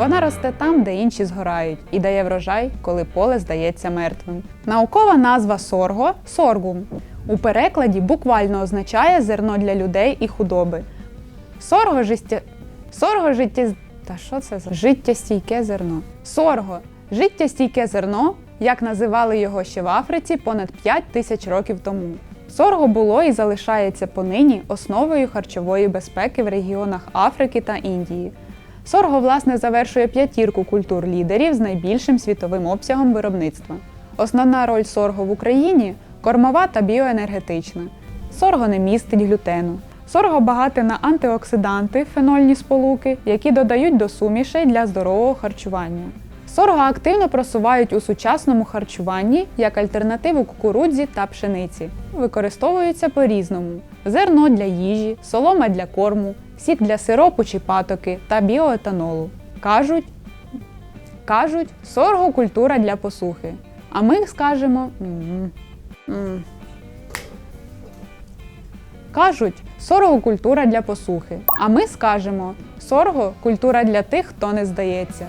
Вона росте там, де інші згорають, і дає врожай, коли поле здається мертвим. Наукова назва сорго соргум. У перекладі буквально означає зерно для людей і худоби. Сорго життя. Сорго життя. Та що це за життєстійке зерно? Сорго життєстійке зерно, як називали його ще в Африці понад 5 тисяч років тому. Сорго було і залишається понині основою харчової безпеки в регіонах Африки та Індії. Сорго, власне, завершує п'ятірку культур лідерів з найбільшим світовим обсягом виробництва. Основна роль сорго в Україні кормова та біоенергетична. Сорго не містить глютену. Сорго багате на антиоксиданти, фенольні сполуки, які додають до сумішей для здорового харчування. Сорго активно просувають у сучасному харчуванні як альтернативу кукурудзі та пшениці. Використовуються по-різному: зерно для їжі, солома для корму, сік для сиропу чи патоки та біоетанолу. Кажуть, кажуть, сорго культура для посухи. А ми скажемо. Кажуть, сорго культура для посухи. А ми скажемо сорго культура для тих, хто не здається.